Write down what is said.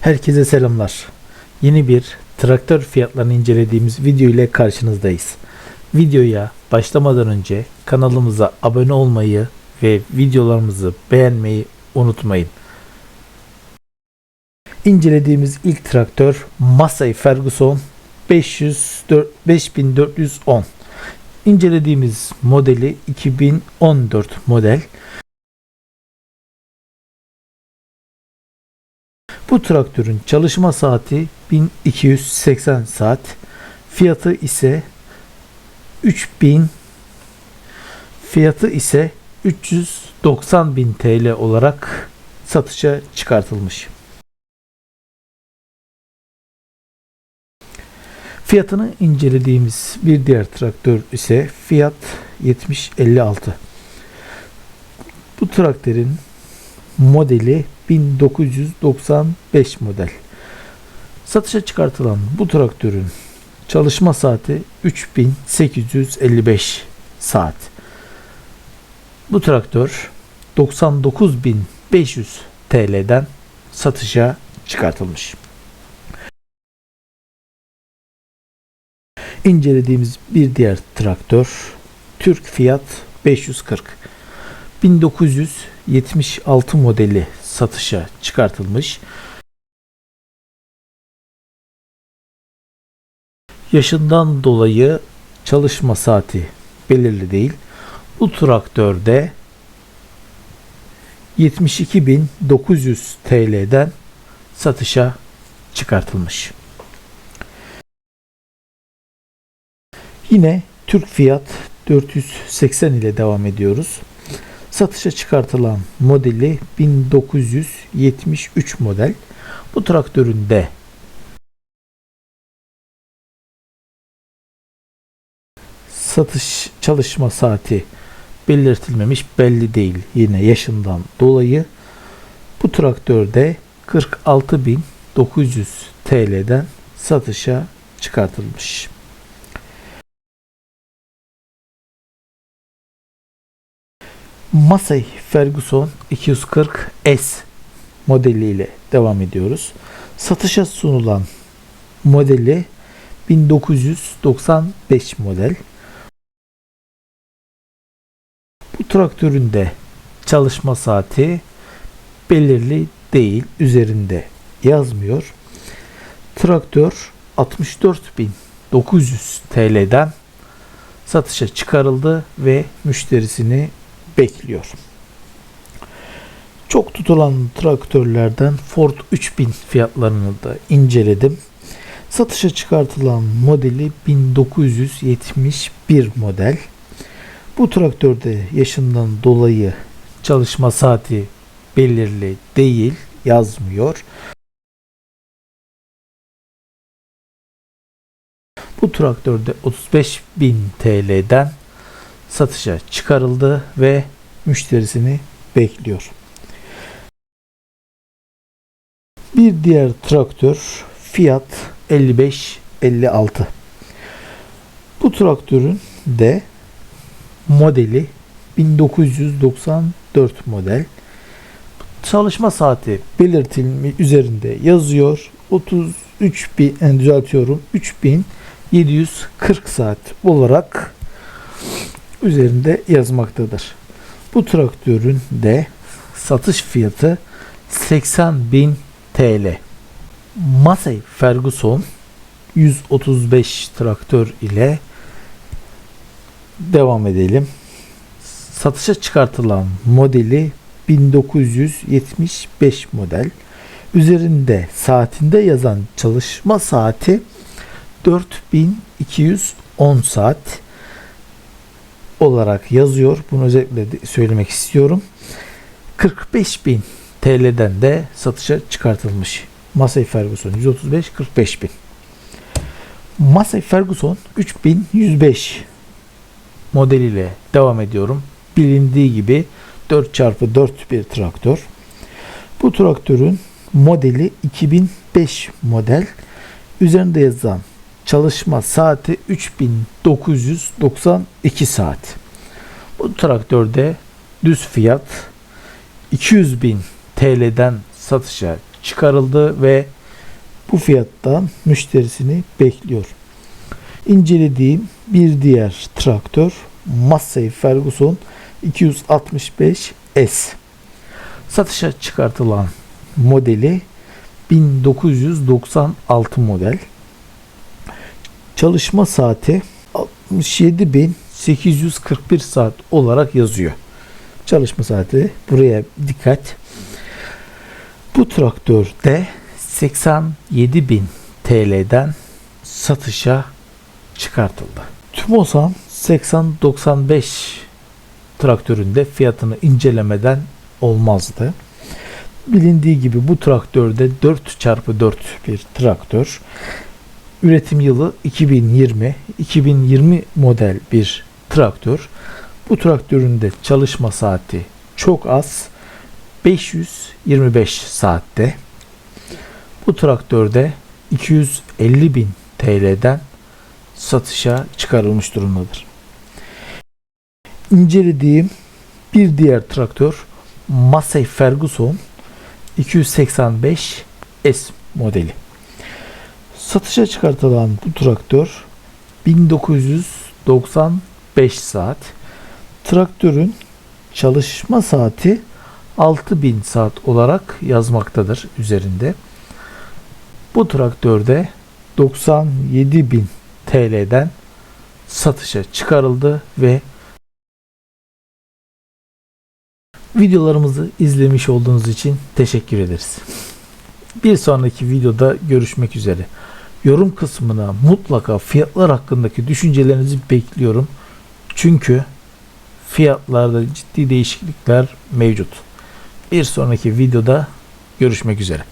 Herkese selamlar. Yeni bir traktör fiyatlarını incelediğimiz video ile karşınızdayız. Videoya başlamadan önce kanalımıza abone olmayı ve videolarımızı beğenmeyi unutmayın. İncelediğimiz ilk traktör Massey Ferguson 504 5410. İncelediğimiz modeli 2014 model. Bu traktörün çalışma saati 1280 saat. Fiyatı ise 3000 fiyatı ise 390 bin TL olarak satışa çıkartılmış. Fiyatını incelediğimiz bir diğer traktör ise Fiat 7056. Bu traktörün modeli 1995 model. Satışa çıkartılan bu traktörün çalışma saati 3855 saat. Bu traktör 99.500 TL'den satışa çıkartılmış. İncelediğimiz bir diğer traktör Türk Fiat 540. 1976 modeli satışa çıkartılmış. Yaşından dolayı çalışma saati belirli değil. Bu traktörde 72.900 TL'den satışa çıkartılmış. Yine Türk Fiyat 480 ile devam ediyoruz. Satışa çıkartılan modeli 1973 model. Bu traktörün de satış çalışma saati belirtilmemiş belli değil yine yaşından dolayı. Bu traktörde 46.900 TL'den satışa çıkartılmış. Massey Ferguson 240S modeliyle devam ediyoruz. Satışa sunulan modeli 1995 model. Bu traktörün de çalışma saati belirli değil, üzerinde yazmıyor. Traktör 64.900 TL'den satışa çıkarıldı ve müşterisini bekliyor. Çok tutulan traktörlerden Ford 3000 fiyatlarını da inceledim. Satışa çıkartılan modeli 1971 model. Bu traktörde yaşından dolayı çalışma saati belirli değil, yazmıyor. Bu traktörde 35.000 TL'den satışa çıkarıldı ve müşterisini bekliyor. Bir diğer traktör Fiat 5556. Bu traktörün de modeli 1994 model. Çalışma saati belirtilmiş üzerinde yazıyor. 33 bin yani düzeltiyorum 3740 saat olarak üzerinde yazmaktadır. Bu traktörün de satış fiyatı 80.000 TL. Massey Ferguson 135 traktör ile devam edelim. Satışa çıkartılan modeli 1975 model. Üzerinde saatinde yazan çalışma saati 4210 saat olarak yazıyor. Bunu özellikle söylemek istiyorum. 45.000 TL'den de satışa çıkartılmış. Massey Ferguson 135 45 bin. Massey Ferguson 3105 modeliyle devam ediyorum. Bilindiği gibi 4x4 bir traktör. Bu traktörün modeli 2005 model. Üzerinde yazan çalışma saati 3992 saat. Bu traktörde düz fiyat 200 bin TL'den satışa çıkarıldı ve bu fiyattan müşterisini bekliyor. İncelediğim bir diğer traktör Massey Ferguson 265S. Satışa çıkartılan modeli 1996 model. Çalışma saati 67.841 saat olarak yazıyor. Çalışma saati buraya dikkat. Bu traktörde 87.000 TL'den satışa çıkartıldı. Tümosan 8095 traktöründe fiyatını incelemeden olmazdı. Bilindiği gibi bu traktörde 4x4 bir traktör. Üretim yılı 2020. 2020 model bir traktör. Bu traktörün de çalışma saati çok az. 525 saatte. Bu traktörde 250 bin TL'den satışa çıkarılmış durumdadır. İncelediğim bir diğer traktör Massey Ferguson 285 S modeli. Satışa çıkartılan bu traktör 1995 saat. Traktörün çalışma saati 6000 saat olarak yazmaktadır üzerinde. Bu traktörde 97.000 TL'den satışa çıkarıldı ve videolarımızı izlemiş olduğunuz için teşekkür ederiz. Bir sonraki videoda görüşmek üzere. Yorum kısmına mutlaka fiyatlar hakkındaki düşüncelerinizi bekliyorum. Çünkü fiyatlarda ciddi değişiklikler mevcut. Bir sonraki videoda görüşmek üzere.